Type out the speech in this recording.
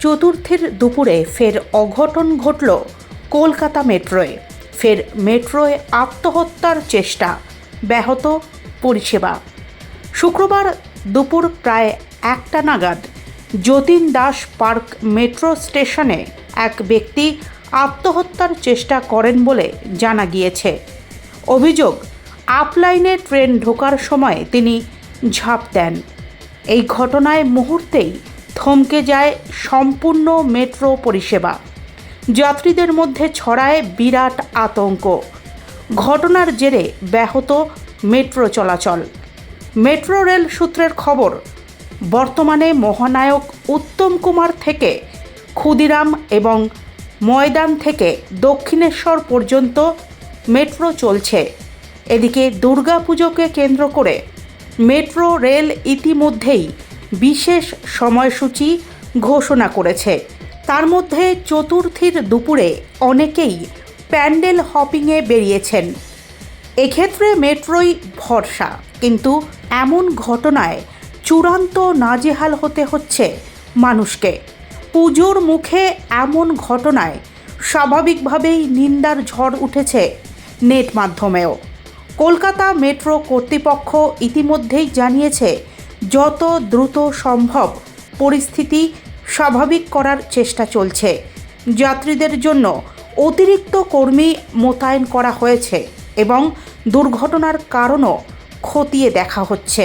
চতুর্থীর দুপুরে ফের অঘটন ঘটল কলকাতা মেট্রোয়। ফের মেট্রোয় আত্মহত্যার চেষ্টা। ব্যাহত পরিষেবা। শুক্রবার দুপুর প্রায় একটা নাগাদ যতীন দাস পার্ক মেট্রো স্টেশনে এক ব্যক্তি আত্মহত্যার চেষ্টা করেন বলে জানা গিয়েছে। অভিযোগ, আপলাইনে ট্রেন ঢোকার সময় তিনি ঝাঁপ দেন। এই ঘটনায় মুহূর্তেই থমকে যায় সম্পূর্ণ মেট্রো পরিষেবা। যাত্রীদের মধ্যে ছড়ায় বিরাট আতঙ্ক। ঘটনার জেরে ব্যাহত মেট্রো চলাচল। মেট্রো রেল সূত্রের খবর, বর্তমানে মহানায়ক উত্তম কুমার থেকে ক্ষুদিরাম এবং ময়দান থেকে দক্ষিণেশ্বর পর্যন্ত মেট্রো চলছে। এদিকে দুর্গাপুজোকে কেন্দ্র করে মেট্রো রেল ইতিমধ্যেই বিশেষ সময়সূচি ঘোষণা করেছে। তার মধ্যে চতুর্থীর দুপুরে অনেকেই প্যান্ডেল হপিংয়ে বেরিয়েছেন। এক্ষেত্রে মেট্রোই ভরসা, কিন্তু এমন ঘটনায় চূড়ান্ত নাজেহাল হতে হচ্ছে মানুষকে। পুজোর মুখে এমন ঘটনায় স্বাভাবিকভাবেই নিন্দার ঝড় উঠেছে নেট মাধ্যমেও। কলকাতা মেট্রো কর্তৃপক্ষ ইতিমধ্যেই জানিয়েছে যত দ্রুত সম্ভব পরিস্থিতি স্বাভাবিক করার চেষ্টা চলছে। যাত্রীদের জন্য অতিরিক্ত কর্মী মোতায়েন করা হয়েছে এবং দুর্ঘটনার কারণও খতিয়ে দেখা হচ্ছে।